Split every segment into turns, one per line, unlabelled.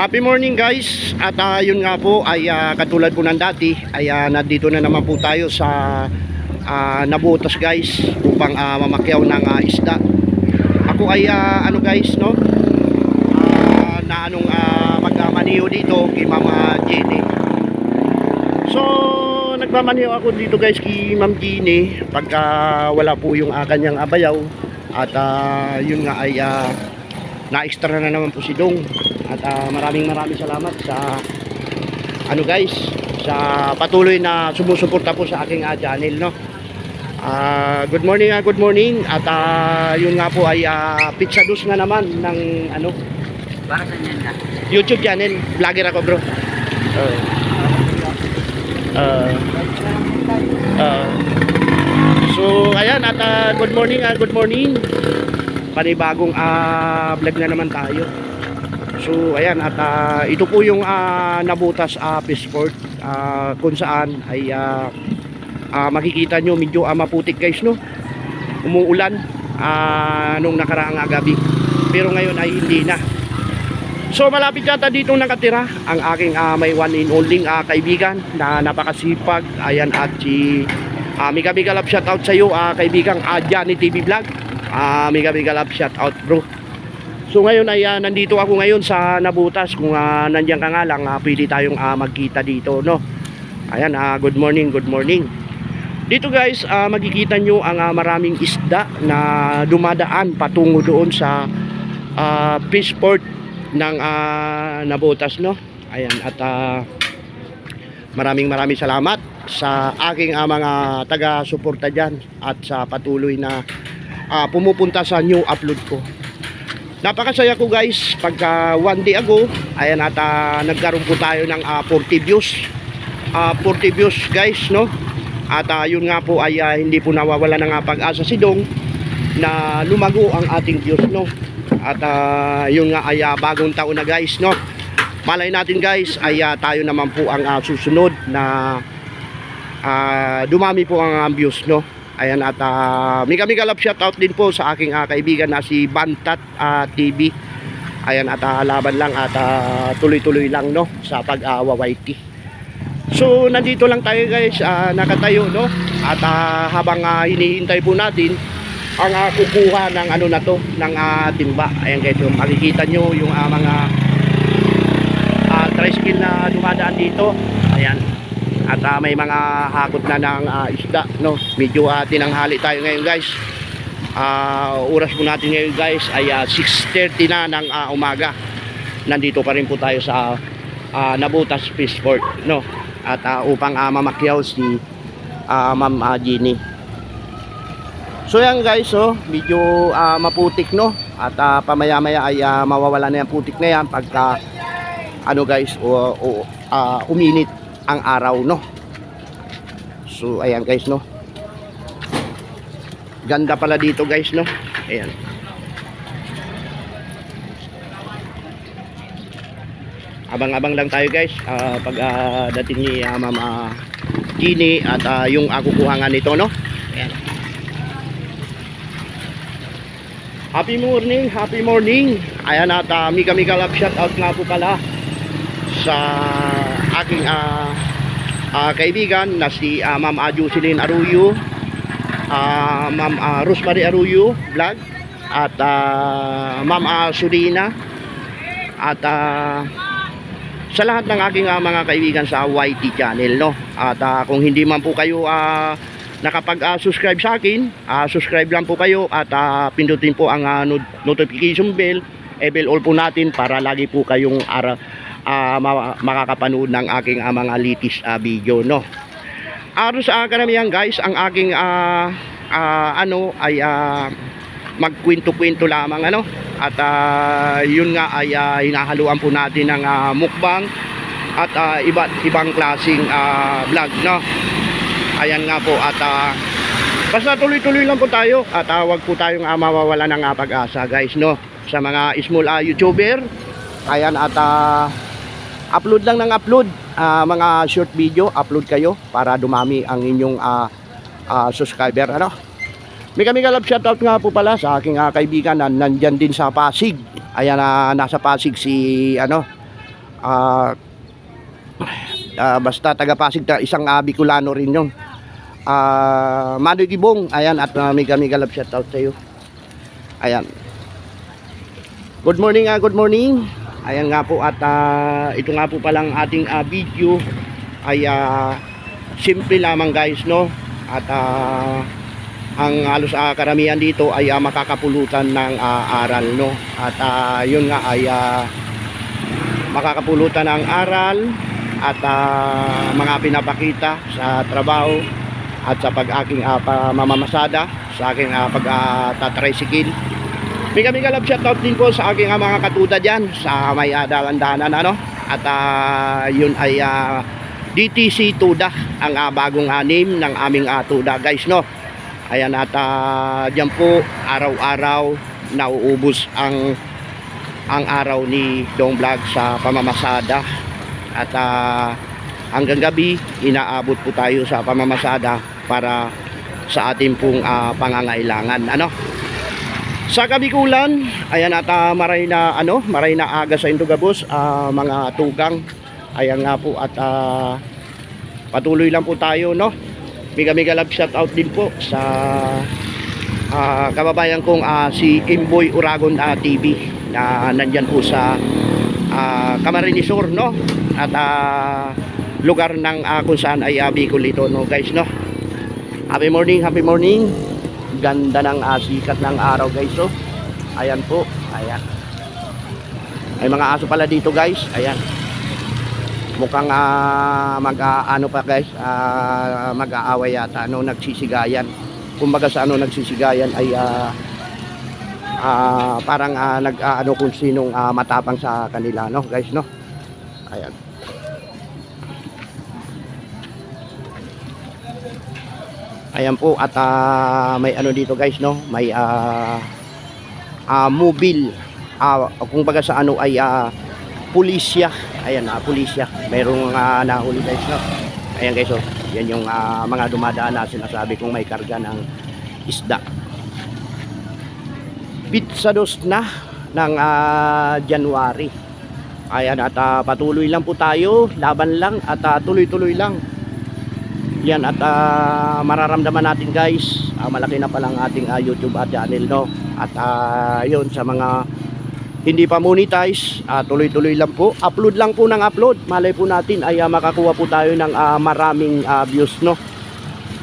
Happy morning guys. At ah, yun nga po ay ah, katulad po ng dati Ay ah, nandito na naman po tayo sa ah, Nabutas guys Upang ah, mamakyaw ng ah, isda. Ako ay ah, ano guys no? Ah, Na anong uh, magmamaniho dito Kay Mama Jenny. So nagmamaniho ako dito guys Kay Ma'am Jenny Pagka wala po yung uh, kanyang abayaw. At ah, yun nga ay ah, na-extra na naman po si Dong at ah, maraming maraming salamat sa ano guys sa patuloy na sumusuporta po sa aking ah, channel no? Ah, good morning ah, good morning. At ah, yun nga po ay ah, pizza dos na naman ng ano?
Para sa niyan na.
YouTube channel. Vlogger ako bro. Uh, uh, uh, so ayan at ah, good morning ah, good morning. Panibagong ah, vlog na naman tayo so ayan at ah, ito po yung ah, nabutas uh, ah, kung saan ay ah, ah, makikita nyo medyo ah, maputik guys no umuulan ah, nung nakaraang gabi pero ngayon ay hindi na So malapit yata dito nakatira ang aking ah, may one in only ah, kaibigan na napakasipag. Ayan at si uh, Mega Mega Love shout out sa iyo ah, kaibigang uh, Johnny TV Vlog. Ah, Mega Mega Love shout out bro. So ngayon ay ah, nandito ako ngayon sa Nabutas kung uh, nandiyan ka nga lang ah, pwede tayong ah, magkita dito no. Ayan ah, good morning, good morning. Dito guys, ah, makikita nyo ang ah, maraming isda na dumadaan patungo doon sa ah, Fishport ng ah, Nabutas no. Ayan at ah, maraming maraming salamat sa aking ah, mga taga-suporta diyan at sa patuloy na ah, pumupunta sa new upload ko. Napakasaya ko guys pagka one day ago ayan at ah, nagkaroon po tayo ng ah, 40 views. Ah, 40 views guys no. At ah, yun nga po ay ah, hindi po nawawala ng ah, pag-asa si Dong na lumago ang ating views no. At ah, yun nga ay ah, bagong taon na guys no. Malay natin guys ay ah, tayo naman po ang ah, susunod na ah, dumami po ang views no. Ayan at uh, mega mega love shout out din po sa aking ah, kaibigan na si Bantat ah, TV. Ayan at ah, laban lang at ah, tuloy-tuloy lang no sa pag-awawaiti. So nandito lang tayo guys ah, nakatayo no at ah, habang ah, hinihintay po natin ang ah, kukuha ng ano na to ng ah, timba. Ayan guys, yung makikita nyo yung ah, mga ah, tricycle na dumadaan dito. Ayan. At ah, may mga hakot na ng ah, isda, no. Medyo ah, tinanghali tayo ngayon, guys. Ah, oras po natin ngayon, guys, ay ah, 6:30 na ng ah, umaga. Nandito pa rin po tayo sa ah, Nabutas Fishport, no. At ah, upang ah, mamakyaw si ah, Ma'am ah, Jeannie. So yan guys, oh, medyo ah, maputik no. At ah, pamaya-maya ay ah, mawawala na yung putik na yan pagka ano guys, o, o, ah, uminit ang araw no. So ayan guys no. Ganda pala dito guys no. Ayan. Abang-abang lang tayo guys ah, pag ah, dating ni ah, Mama Gini at ah, yung ako kuha nga nito no. Ayan. Happy morning, happy morning. Ayan at uh, Mika Mika Love shout out nga po pala sa aking ah, ah, kaibigan na si ah, Ma'am Jocelyn Arroyo, ah, Ma'am ah, Rosemary Arroyo vlog at ah, Ma'am ah, Surina at ah, sa lahat ng aking ah, mga kaibigan sa YT channel no. At ah, kung hindi man po kayo ah, nakapag-subscribe sa akin, ah, subscribe lang po kayo at ah, pindutin po ang not- notification bell, e-bell all po natin para lagi po kayong ara, ma- makakapanood ng aking ah, mga latest ah, video no. Aro sa karamihan guys, ang aking ah, ah, ano ay ah, magkwento-kwento lamang ano? At ah, yun nga ay ah, hinahaluan po natin ng ah, mukbang at ah, iba't ibang klaseng ah, vlog no? Ayan nga po at ah, basta tuloy-tuloy lang po tayo at uh, wag po tayong uh, mawawala ng ah, pag-asa guys no? Sa mga small ah, youtuber ayan at ah, upload lang ng upload ah, mga short video upload kayo para dumami ang inyong ah, ah, subscriber ano Mega mega love shoutout nga po pala sa aking ah, kaibigan na nandyan din sa Pasig. Ayan na nasa Pasig si ano Ah, ah, basta taga Pasig, isang uh, Bicolano rin yun. Ah, Manoy Gibong, ayan, at uh, mega mega love shout out sa iyo. Ayan. Good morning, ah, good morning. Ayan nga po at ah, ito nga po palang ating ah, video ay ah, simple lamang guys, no? At ah, ang halos ah, karamihan dito ay ah, makakapulutan ng ah, aral, no? At ah, yun nga ay ah, makakapulutan ng aral at ah, mga pinapakita sa trabaho at sa pag-aking uh, pamamamasada sa aking uh, pag-tatricycle Mega mega love shoutout din po sa aking ah, mga katuda dyan sa may uh, dalan-danan ano? At ah, yun ay ah, DTC Tuda ang ah, bagong name ng aming ah, Tuda. Guys no? Ayan at uh, dyan po araw-araw nauubos ang ang araw ni Dong Vlog sa pamamasada. At ah, hanggang gabi inaabot po tayo sa pamamasada para sa ating pong ah, pangangailangan ano sa Kabikulan ayan at ah, maray na ano maray na aga sa Indugabos ah, mga tugang. Ayan nga po at ah, patuloy lang po tayo no? Mega mega love shout out din po sa ah, kababayan kong ah, si Kimboy Uragon ah, TV na nandyan po sa ah, Camarines Sur no? At ah, lugar ng ah, kung saan ay uh, Bicol ito no guys no? Happy morning happy morning ganda ng ah, sikat ng araw guys so ayan po. Ayan. Ay mga aso pala dito guys. Ayan. Mukhang ah, mag ah, ano pa guys. Ah, mag-aaway yata ano nagsisigayan. Kumbaga sa ano nagsisigayan ay ah, ah, parang ah, nag ah, ano kung sinong ah, matapang sa kanila no guys no? Ayan ayan po at ah, may ano dito guys no? May ah ah, mobile ah, kung baga sa ano ay ah, pulisya. Ayan ah, pulisya. Mayroong ah, nahuli guys no? Ayan guys oh. Yan yung ah, mga dumadaan na sinasabi kong may karga ng isda. Pitsados na ng ah, January. Ayan at ah, patuloy lang po tayo. Laban lang at ah, tuloy-tuloy lang yan at ah, mararamdaman natin guys ah, malaki na palang ating ah, YouTube at channel no? At ah, yun sa mga hindi pa monetize ah, tuloy-tuloy lang po. Upload lang po ng upload. Malay po natin ay ah, makakuha po tayo ng ah, maraming ah, views no?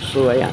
So ayan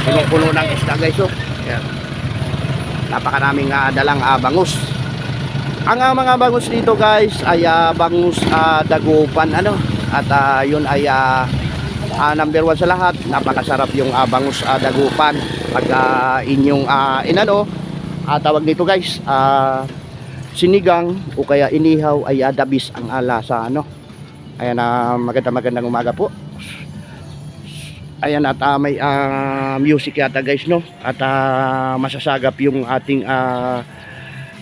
ayan punong-puno ng isda guys oh. ayan. Napakaraming uh, dalang ah, bangus. Ang ah, mga bangus dito guys ay ah, bangus ah, dagupan ano? At ah, yun ay ah, ah, number one sa lahat. Napakasarap yung ah, bangus ah, dagupan. Pag ah, inyong ah, inano ah, tawag nito guys ah, sinigang o kaya inihaw ay ah, dabis ang ala sa ano? Ayan na maganda magandang umaga po ayan at ah, may ah, music yata guys no? At ah, masasagap yung ating ah,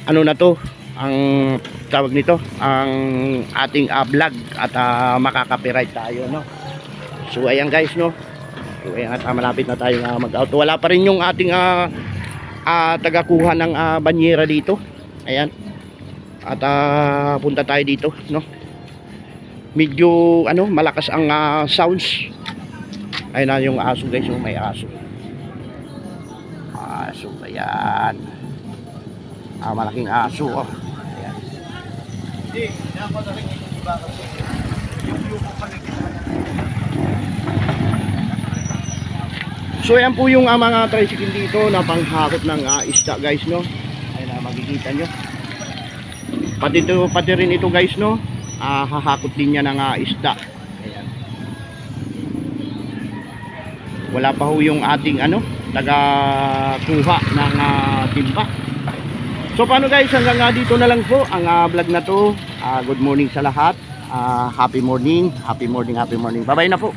ano na to ang tawag nito ang ating ah, vlog. At ah, makaka-copyright tayo no? So ayan guys no? So ayan at ah, malapit na tayo ah, mag-out. Wala pa rin yung ating ah, ah, tagakuha ng ah, banyera dito. Ayan. At ah, punta tayo dito no? Medyo ano malakas ang ah, sounds Ayun na yung aso guys, yung may aso. Aso ba yan? Ah, malaking aso. Oh. Ayan. So yan po yung ah, mga tricycle dito na panghakot ng ah, isda guys no. Ayun na makikita nyo. Pati, ito, pati rin ito guys no. Ah, hahakot din niya ng ah, isda. Wala pa ho yung ating ano, taga kuha ng ah, timba. So paano guys, hanggang nga dito na lang po ang ah, vlog na to. Ah, good morning sa lahat. Ah, happy morning, happy morning, happy morning. Bye-bye na po.